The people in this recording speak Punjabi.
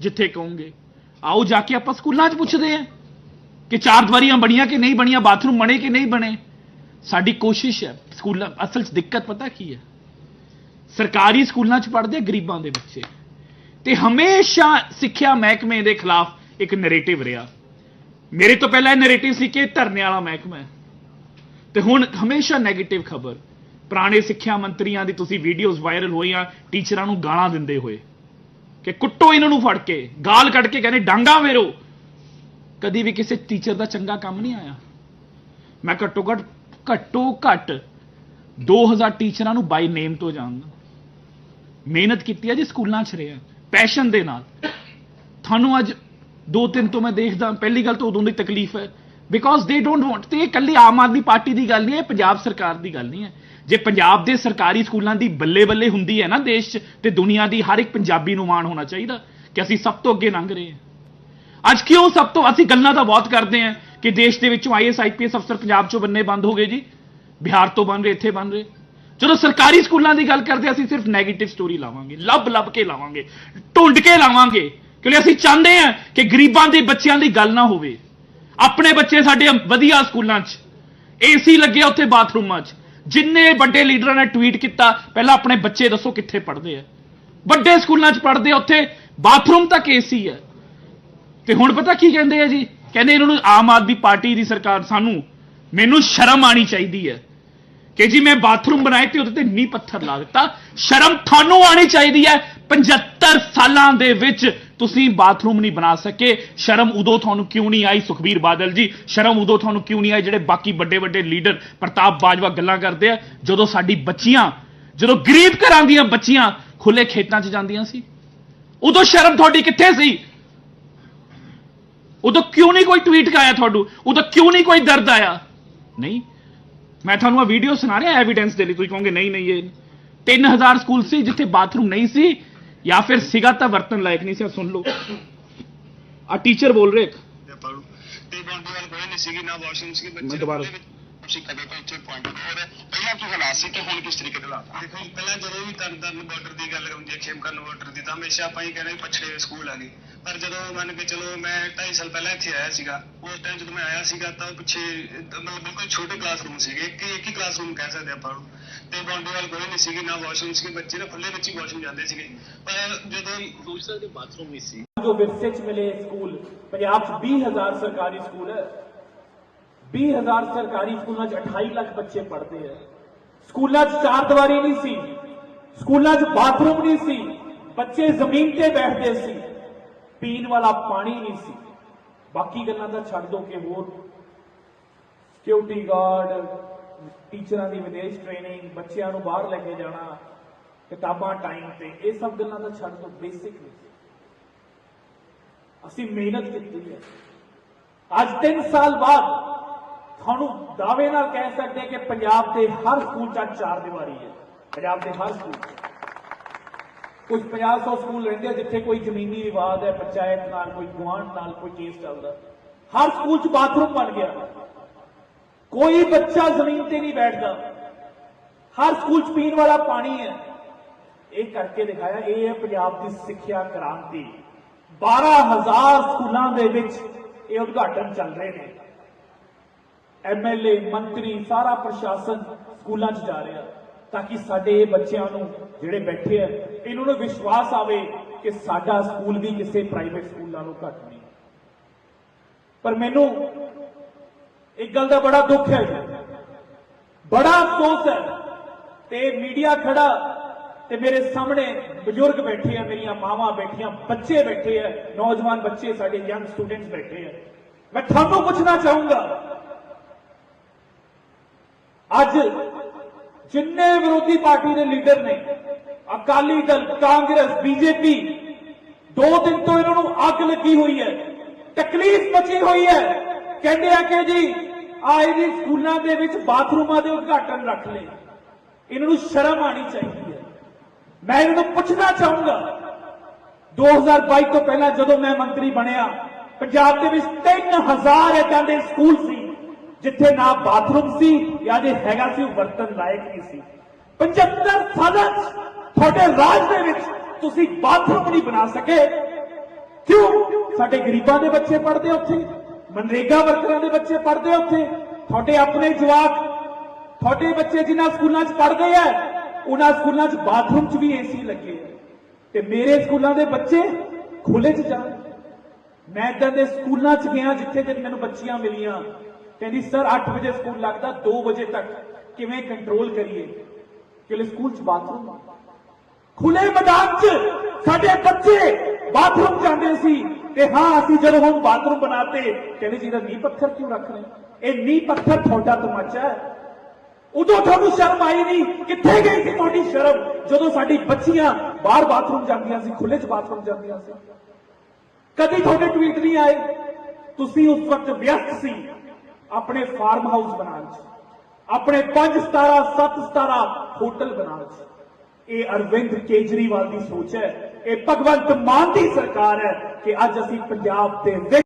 ਜਿੱਥੇ ਕਹੋਗੇ। ਆਓ ਜਾ ਕੇ ਆਪਾਂ ਸਕੂਲਾਂ 'ਚ ਪੁੱਛਦੇ ਆਂ ਕਿ ਚਾਰ ਦੀਵਾਰੀਆਂ ਬਣੀਆਂ ਕਿ ਨਹੀਂ ਬਣੀਆਂ, ਬਾਥਰੂਮ ਬਣੇ ਕਿ ਨਹੀਂ ਬਣੇ। ਸਾਡੀ ਕੋਸ਼ਿਸ਼ ਹੈ, ਸਕੂਲਾਂ, ਅਸਲ 'ਚ ਦਿੱਕਤ ਪਤਾ ਕੀ ਹੈ? ਸਰਕਾਰੀ ਸਕੂਲਾਂ 'ਚ ਪੜ੍ਹਦੇ ਗਰੀਬਾਂ ਦੇ ਬੱਚੇ। ਤੇ ਹਮੇਸ਼ਾ ਸਿੱਖਿਆ ਮਹਿਕਮੇ ਦੇ ਖਿਲਾਫ ਇੱਕ ਨੈਰੇਟਿਵ ਰਿਹਾ। ਮੇਰੇ ਤੋਂ ਪਹਿਲਾਂ ਇਹ ਨੈਰੇਟਿਵ ਸੀ ਕਿ ਧਰਨੇ ਵਾਲਾ ਮਹਿਕਮਾ ਹੈ। ਤੇ ਹੁਣ ਹਮੇਸ਼ਾ 네ਗੇਟਿਵ ਖਬਰ। ਪੁਰਾਣੇ ਸਿੱਖਿਆ ਮੰਤਰੀਆਂ ਦੀ ਤੁਸੀਂ ਵੀਡੀਓਜ਼ ਵਾਇਰਲ ਹੋਈਆਂ ਟੀਚਰਾਂ ਨੂੰ ਗਾਲਾਂ ਦਿੰਦੇ ਹੋਏ। ਕਿ ਕੁੱਟੋ ਇਹਨਾਂ ਨੂੰ ਫੜ ਕੇ, ਗਾਲ ਕੱਢ ਕੇ ਕਹਿੰਦੇ, ਡਾਂਗਾ ਮੇਰੋ। ਕਦੀ ਵੀ ਕਿਸੇ ਟੀਚਰ ਦਾ ਚੰਗਾ ਕੰਮ ਨਹੀਂ ਆਇਆ। ਮੈਂ ਘੱਟੋ ਘੱਟ ਘੱਟੋ ਘੱਟ 2000 ਟੀਚਰਾਂ ਨੂੰ ਬਾਈ ਨੇਮ ਤੋਂ ਜਾਣਦਾ। ਮਿਹਨਤ ਕੀਤੀ ਹੈ ਜੀ, ਸਕੂਲਾਂ 'ਚ ਰਿਹਾ ਪੈਸ਼ਨ ਦੇ ਨਾਲ। ਤੁਹਾਨੂੰ ਅੱਜ ਦੋ ਤਿੰਨ ਤੋਂ ਮੈਂ ਦੇਖਦਾ, ਪਹਿਲੀ ਗੱਲ ਤਾਂ ਉਦੋਂ ਦੀ ਤਕਲੀਫ ਹੈ। ਬਿਕੋਜ਼ ਦੇ ਡੋਨਟ ਵਾਂਟ ਤੇ ਇਹ ਇਕੱਲੀ ਆਮ ਆਦਮੀ ਪਾਰਟੀ ਦੀ ਗੱਲ ਨਹੀਂ ਹੈ, ਇਹ ਪੰਜਾਬ ਸਰਕਾਰ ਦੀ ਗੱਲ ਨਹੀਂ ਹੈ। ਜੇ ਪੰਜਾਬ ਦੇ ਸਰਕਾਰੀ ਸਕੂਲਾਂ ਦੀ ਬੱਲੇ ਬੱਲੇ ਹੁੰਦੀ ਹੈ ਨਾ ਦੇਸ਼ 'ਚ, ਤੇ ਦੁਨੀਆ ਦੀ ਹਰ ਇੱਕ ਪੰਜਾਬੀ ਨੂੰ ਮਾਣ ਹੋਣਾ ਚਾਹੀਦਾ ਕਿ ਅਸੀਂ ਸਭ ਤੋਂ ਅੱਗੇ ਲੰਘ ਰਹੇ ਹਾਂ। ਅੱਜ ਕਿਉਂ ਸਭ ਤੋਂ, ਅਸੀਂ ਗੱਲਾਂ ਤਾਂ ਬਹੁਤ ਕਰਦੇ ਹਾਂ ਕਿ ਦੇਸ਼ ਦੇ ਵਿੱਚੋਂ ਆਈਐਸ ਆਈਪੀਐਸ ਅਫਸਰ ਪੰਜਾਬ 'ਚੋਂ ਬੰਨੇ ਬੰਦ ਹੋ ਗਏ ਜੀ। ਬਿਹਾਰ ਤੋਂ ਬਣ ਰਹੇ, ਇੱਥੇ ਬਣ ਰਹੇ। ਜਦੋਂ ਸਰਕਾਰੀ ਸਕੂਲਾਂ ਦੀ ਗੱਲ ਕਰਦੇ ਅਸੀਂ ਸਿਰਫ 네ਗੇਟਿਵ ਸਟੋਰੀ ਲਾਵਾਂਗੇ ਲੱਭ ਲੱਭ ਕੇ ਲਾਵਾਂਗੇ, ਢੂੰਡ ਕੇ ਲਾਵਾਂਗੇ। ਕਿਉਂਕਿ ਅਸੀਂ ਚਾਹੁੰਦੇ ਹਾਂ ਕਿ ਗਰੀਬਾਂ ਦੇ ਬੱਚਿਆਂ ਦੀ ਗੱਲ ਨਾ ਹੋਵੇ। ਆਪਣੇ ਬੱਚੇ ਸਾਡੇ ਵਧੀਆ ਸਕੂਲਾਂ 'ਚ। ਏਸੀ ਲੱਗਿਆ ਉੱਥੇ ਬਾਥਰੂਮਾਂ 'ਚ। ਜਿੰਨੇ ਵੱਡੇ ਲੀਡਰਾਂ ਨੇ ਟਵੀਟ ਕੀਤਾ, ਪਹਿਲਾਂ ਆਪਣੇ ਬੱਚੇ ਦੱਸੋ ਕਿੱਥੇ ਪੜ੍ਹਦੇ ਆ। ਵੱਡੇ ਸਕੂਲਾਂ 'ਚ ਪੜ੍ਹਦੇ ਆ, ਉੱਥੇ ਬਾਥਰੂਮ ਤੱਕ ਏਸੀ ਹੈ ਤੇ ਹੁਣ ਪਤਾ ਕੀ ਕਹਿੰਦੇ ਆ ਜੀ? ਕਹਿੰਦੇ ਇਹਨਾਂ ਨੂੰ ਆਮ ਆਦਮੀ ਪਾਰਟੀ ਦੀ ਸਰਕਾਰ ਸਾਨੂੰ, ਮੈਨੂੰ ਸ਼ਰਮ ਆਣੀ ਚਾਹੀਦੀ ਹੈ ਕਿ ਜੀ ਮੈਂ ਬਾਥਰੂਮ ਬਣਾਏ ਤੇ ਉਹਦੇ ਤੇ ਨੀ ਪੱਥਰ ਲਾ ਦਿੱਤਾ। ਸ਼ਰਮ ਤੁਹਾਨੂੰ ਆਣੀ ਚਾਹੀਦੀ ਹੈ 75 ਸਾਲਾਂ ਦੇ ਵਿੱਚ ਤੁਸੀਂ ਬਾਥਰੂਮ ਨਹੀਂ ਬਣਾ ਸਕੇ। ਸ਼ਰਮ ਉਦੋਂ ਤੁਹਾਨੂੰ ਕਿਉਂ ਨਹੀਂ ਆਈ, ਸੁਖਬੀਰ ਬਾਦਲ ਜੀ? ਸ਼ਰਮ ਉਦੋਂ ਤੁਹਾਨੂੰ ਕਿਉਂ ਨਹੀਂ ਆਈ ਜਿਹੜੇ ਬਾਕੀ ਵੱਡੇ ਵੱਡੇ ਲੀਡਰ ਪ੍ਰਤਾਪ ਬਾਜਵਾ ਗੱਲਾਂ ਕਰਦੇ ਆ? ਜਦੋਂ ਸਾਡੀ ਬੱਚੀਆਂ, ਜਦੋਂ ਗਰੀਬ ਘਰਾਂ ਦੀਆਂ ਬੱਚੀਆਂ ਖੁੱਲੇ ਖੇਤਾਂ 'ਚ ਜਾਂਦੀਆਂ ਸੀ, ਉਦੋਂ ਸ਼ਰਮ ਤੁਹਾਡੀ ਕਿੱਥੇ ਸੀ? ਉਦੋਂ ਕਿਉਂ ਨਹੀਂ ਕੋਈ ਟਵੀਟ ਆਇਆ ਤੁਹਾਨੂੰ? ਉਦੋਂ ਕਿਉਂ ਨਹੀਂ ਕੋਈ ਦਰਦ ਆਇਆ? ਨਹੀਂ, ਮੈਂ ਤੁਹਾਨੂੰ ਆ ਵੀਡੀਓ ਸੁਣਾ ਰਿਹਾ ਐਵੀਡੈਂਸ ਦੇ ਲਈ। ਤੁਸੀਂ ਕਹੋਗੇ, ਨਹੀਂ ਨਹੀਂ, ਇਹ 3000 ਸਕੂਲ ਸੀ ਜਿੱਥੇ ਬਾਥਰੂਮ ਨਹੀਂ ਸੀ ਜਾਂ ਫਿਰ ਸੀਗਾ ਤਾਂ ਵਰਤਨ ਲਾਇਕ ਨਹੀਂ ਸੀ ਸੁਣ ਲਓ ਆ ਟੀਚਰ ਬੋਲ ਰਹੇ ਇੱਕ ਤੇ ਪੜੂ ਤੇ ਬਾਉਂਡਰੀ ਵਾਲ ਕੋਈ ਨਹੀਂ ਸੀਗੀ ਨਾ ਵਾਸ਼ਰੂਮ ਸੀ ਬੱਚੇ ਮੈਂ ਦੁਬਾਰਾ- ਦੇ ਵਿੱਚ ਤੁਸੀਂ ਕਦੇ ਕੋਈ ਇੱਥੇ ਪੁਆਇੰਟ ਹੋਰ ਪਹਿਲਾਂ ਕੀ ਹਾਲਾਤ ਸੀ ਤੇ ਹੁਣ ਕਿਸ ਤਰੀਕੇ ਦੇ ਹਾਲਾਤ? ਦੇਖੋ ਪਹਿਲਾਂ ਜਦੋਂ ਵੀ ਤਰਨਤਾਰਨ ਬਾਰਡਰ ਦੀ ਗੱਲ ਹੁੰਦੀ ਹੈ ਖੇਮਕਰਨ ਬਾਰਡਰ ਦੀ ਤਾਂ ਹਮੇਸ਼ਾ ਆਪਾਂ ਹੀ ਕਹਿੰਦੇ ਵੀ ਪਛੜੇ ਸਕੂਲ ਆ ਗਏ ਪਰ ਜਦੋਂ ਮੰਨ ਕੇ ਚਲੋ ਮੈਂ 2.5 ਸਾਲ ਪਹਿਲਾਂ ਇੱਥੇ ਆਇਆ ਸੀਗਾ ਉਸ ਟਾਈਮ ਜਦੋਂ ਮੈਂ ਆਇਆ ਸੀਗਾ ਤਾਂ ਪਿੱਛੇ ਮਤਲਬ ਬਿਲਕੁਲ ਛੋਟੇ ਕਲਾਸਰੂਮ ਸੀਗੇ ਇੱਕ ਹੀ- ਇੱਕ ਹੀ ਕਲਾਸਰੂਮ ਕਹਿ ਸਕਦੇ ਆਪਾਂ ਉਹਨੂੰ ਤੇ ਬਾਉਂਡਰੀ ਵਾਲ ਕੋਈ ਨਹੀਂ ਸੀਗੀ ਨਾ ਵਾਸ਼ਰੂਮ ਸੀਗੇ ਬੱਚੇ ਨਾ ਖੁੱਲੇ ਵਿੱਚ ਹੀ ਵਾਸ਼ਰੂਮ ਜਾਂਦੇ ਸੀਗੇ। ਪਰ ਜਦੋਂ ਦੂਸਰੇ ਦੇ ਬਾਥਰੂਮ ਵੀ ਸੀ। ਜੋ ਵਿਰਸੇ ਚ ਮਿਲੇ ਸਕੂਲ ਪੰਜਾਬ ਚ 20000 ਸਰਕਾਰੀ ਸਕੂਲ ਹੈ। 20000 ਸਰਕਾਰੀ ਸਕੂਲਾਂ ਚ 28 ਲੱਖ ਬੱਚੇ ਪੜ੍ਹਦੇ ਆ। ਸਕੂਲਾਂ ਚ ਚਾਰ ਦੀਵਾਰੀ ਨਹੀਂ ਸੀ। ਸਕੂਲਾਂ ਚ ਬਾਥਰੂਮ ਨਹੀਂ ਸੀ। ਬੱਚੇ ਜ਼ਮੀਨ ਤੇ ਬੈਠਦੇ ਸੀ। ਪੀਣ ਵਾਲਾ ਪਾਣੀ ਨਹੀਂ ਸੀ। ਬਾਕੀ ਗੱਲਾਂ ਤਾਂ ਛੱਡ ਦੋ ਕਿ ਹੋਰ। ਸਿਕਿਉਰਿਟੀ ਗਾਰਡ ਟੀਚਰਾਂ ਦੀ ਵਿਦੇਸ਼ ਟ੍ਰੇਨਿੰਗ ਬੱਚਿਆਂ ਨੂੰ ਬਾਹਰ ਲੈ ਕੇ ਜਾਣਾ, ਕਿਤਾਬਾਂ ਟਾਈਮ ਤੇ, ਇਹ ਸਭ ਗੱਲਾਂ ਦਾ ਛੱਡ ਦੋ ਬੇਸਿਕ ਨੇ। ਅਸੀਂ ਮਿਹਨਤ ਕੀਤੀ ਹੈ। ਅੱਜ 3 ਸਾਲ ਬਾਅਦ ਤੁਹਾਨੂੰ ਦਾਅਵੇ ਨਾਲ ਕਹਿ ਸਕਦੇ ਕਿ ਪੰਜਾਬ ਦੇ ਹਰ ਸਕੂਲ 'ਚ ਚਾਰ ਦੀਵਾਰੀ ਹੈ। ਪੰਜਾਬ ਦੇ ਹਰ ਸਕੂਲ 'ਚ। ਕੁਝ 50 ਸਕੂਲ ਰਹਿੰਦੇ ਆ ਜਿੱਥੇ ਕੋਈ ਜ਼ਮੀਨੀ ਵਿਵਾਦ ਹੈ, ਪੰਚਾਇਤ ਨਾਲ, ਕੋਈ ਗੁਆਂਢ ਨਾਲ, ਕੋਈ ਕੇਸ ਚੱਲਦਾ। ਹਰ ਸਕੂਲ 'ਚ ਬਾਥਰੂਮ ਬਣ ਗਿਆ। ਕੋਈ ਬੱਚਾ ਜ਼ਮੀਨ ਤੇ ਨਹੀਂ ਬੈਠਦਾ। ਹਰ ਸਕੂਲ 'ਚ ਪੀਣ ਵਾਲਾ ਪਾਣੀ ਹੈ। ਇਹ ਕਰਕੇ ਦਿਖਾਇਆ, ਇਹ ਹੈ ਪੰਜਾਬ ਦੀ ਸਿੱਖਿਆ ਕ੍ਰਾਂਤੀ। 12000 ਸਕੂਲਾਂ ਦੇ ਵਿੱਚ ਇਹ ਉਦਘਾਟਨ ਚੱਲ ਰਹੇ ਨੇ। ਐਮਐਲਏ ਮੰਤਰੀ, ਸਾਰਾ ਪ੍ਰਸ਼ਾਸਨ ਸਕੂਲਾਂ 'ਚ ਜਾ ਰਿਹਾ ਤਾਂ ਕਿ ਸਾਡੇ ਇਹ ਬੱਚਿਆਂ ਨੂੰ ਜਿਹੜੇ ਬੈਠੇ ਆ, ਇਹਨਾਂ ਨੂੰ ਵਿਸ਼ਵਾਸ ਆਵੇ ਕਿ ਸਾਡਾ ਸਕੂਲ ਵੀ ਕਿਸੇ ਪ੍ਰਾਈਵੇਟ ਸਕੂਲ ਨਾਲੋਂ ਘੱਟ ਨਹੀਂ। ਪਰ ਮੈਨੂੰ ਇੱਕ ਗੱਲ ਦਾ ਬੜਾ ਦੁੱਖ ਹੈ ਬੜਾ ਅਫਸੋਸ ਹੈ ਤੇ ਮੀਡੀਆ ਖੜਾ ਤੇ ਮੇਰੇ ਸਾਹਮਣੇ ਬਜ਼ੁਰਗ ਬੈਠੇ ਆ, ਮੇਰੀਆਂ ਮਾਵਾਂ ਬੈਠੀਆਂ, ਬੱਚੇ ਬੈਠੇ ਆ, ਨੌਜਵਾਨ ਬੱਚੇ, ਸਾਡੇ ਯੰਗ ਸਟੂਡੈਂਟਸ ਬੈਠੇ ਆ। ਮੈਂ ਤੁਹਾਨੂੰ ਪੁੱਛਣਾ ਚਾਹੂੰਗਾ, ਅੱਜ ਜਿੰਨੇ ਵਿਰੋਧੀ ਪਾਰਟੀ ਦੇ ਲੀਡਰ ਨੇ, ਅਕਾਲੀ ਦਲ, ਕਾਂਗਰਸ, ਬੀਜੇਪੀ, ਦੋ ਦਿਨ ਤੋਂ ਇਹਨਾਂ ਨੂੰ ਅੱਗ ਲੱਗੀ ਹੋਈ ਹੈ, ਤਕਲੀਫ ਮਚੀ ਹੋਈ ਹੈ। ਕਹਿੰਦੇ ਆ ਕਿ ਜੀ, ਆਏ ਜੀ ਸਕੂਲਾਂ ਦੇ ਵਿੱਚ ਬਾਥਰੂਮਾਂ ਦੇ ਉਦਘਾਟਨ ਰੱਖ ਲਏ। ਇਹਨਾਂ ਨੂੰ ਸ਼ਰਮ ਆਣੀ ਚਾਹੀਦੀ ਹੈ। ਮੈਂ ਇਹਨਾਂ ਨੂੰ ਪੁੱਛਣਾ ਚਾਹੂੰਗਾ 2022 ਤੋਂ ਪਹਿਲਾਂ ਜਦੋਂ ਮੈਂ ਮੰਤਰੀ ਬਣਿਆ, ਪੰਜਾਬ ਦੇ ਵਿੱਚ 3000 ਏਦਾਂ ਦੇ ਸਕੂਲ ਸੀ, ਜਿੱਥੇ ਨਾ ਬਾਥਰੂਮ ਸੀ, ਜਾਂ ਜੇ ਹੈਗਾ ਸੀ, ਉਹ ਵਰਤਨ ਲਾਇਕ ਨਹੀਂ ਸੀ। 75 ਸਾਲਾਂ ਤੁਹਾਡੇ ਰਾਜ ਦੇ ਵਿੱਚ ਤੁਸੀਂ ਬਾਥਰੂਮ ਨਹੀਂ ਬਣਾ ਸਕੇ। ਕਿਉਂ? ਸਾਡੇ ਗਰੀਬਾਂ ਦੇ ਬੱਚੇ ਪੜ੍ਹਦੇ ਉੱਥੇ। ਮਨਰੇਗਾ ਵਰਕਰਾਂ ਦੇ ਬੱਚੇ ਪੜ੍ਹਦੇ ਉੱਥੇ। ਤੁਹਾਡੇ ਆਪਣੇ ਜਵਾਕ, ਤੁਹਾਡੇ ਬੱਚੇ ਜਿਨ੍ਹਾਂ ਸਕੂਲਾਂ 'ਚ ਪੜ੍ਹਦੇ ਆ, ਉਹਨਾਂ ਸਕੂਲਾਂ 'ਚ ਬਾਥਰੂਮ 'ਚ ਵੀ ਏਸੀ ਲੱਗੇ ਤੇ ਮੇਰੇ ਸਕੂਲਾਂ ਦੇ ਬੱਚੇ ਖੁੱਲੇ 'ਚ ਜਾਣ। ਮੈਂ ਇਦਾਂ ਦੇ ਸਕੂਲਾਂ 'ਚ ਗਿਆ ਜਿੱਥੇ ਤੇ ਮੈਨੂੰ ਬੱਚੀਆਂ ਮਿਲੀਆਂ। ਕਹਿੰਦੀ, ਸਰ 8 ਵਜੇ ਸਕੂਲ ਲੱਗਦਾ 2 ਵਜੇ ਤੱਕ। ਕਿਵੇਂ ਕੰਟਰੋਲ ਕਰੀਏ? ਕਿਉਂਕਿ ਸਕੂਲ 'ਚ ਬਾਥਰੂਮ ਖੁੱਲੇ ਮੈਦਾਨ 'ਚ ਸਾਡੇ ਬੱਚੇ ਬਾਥਰੂਮ ਚ ਸੀ ਤੇ ਹਾਂ, ਅਸੀਂ ਜਦੋਂ ਹੁਣ ਬਾਥਰੂਮ ਬਣਾਤੇ, ਕਹਿੰਦੇ ਜੀ ਦਾ ਨੀਂਹ ਪੱਥਰ ਕਿਉਂ ਰੱਖ ਰਹੇ? ਇਹ ਨੀ ਪੱਥਰ ਤੁਹਾਡਾ ਤਮਾਚਾ ਹੈ। ਉਦੋਂ ਤੁਹਾਨੂੰ ਸ਼ਰਮ ਆਈ ਨਹੀਂ, ਕਿੱਥੇ ਗਈ ਸੀ ਤੁਹਾਡੀ ਸ਼ਰਮ? ਜਦੋਂ ਸਾਡੀ ਬੱਚੀਆਂ ਬਾਹਰ ਬਾਥਰੂਮ ਜਾਂਦੀਆਂ ਸੀ ਖੁੱਲੇ 'ਚ ਬਾਥਰੂਮ ਜਾਂਦੀਆਂ ਸੀ। ਕਦੀ ਤੁਹਾਡੇ ਟਵੀਟ ਨਹੀਂ ਆਏ? ਤੁਸੀਂ ਉਸ ਵਕਤ ਵਿਅਸਤ ਸੀ ਆਪਣੇ ਫਾਰਮ ਹਾਊਸ ਬਣਾਉਣ 'ਚ, ਆਪਣੇ 5 17 7 17 ਹੋਟਲ ਬਣਾਉਣ 'ਚ। ਇਹ ਅਰਵਿੰਦ ਕੇਜਰੀਵਾਲ ਦੀ ਸੋਚ ਹੈ। ਇਹ ਭਗਵੰਤ ਮਾਨ ਦੀ ਸਰਕਾਰ ਹੈ ਕਿ ਅੱਜ ਅਸੀਂ ਪੰਜਾਬ ਦੇ ਵਿੱਚ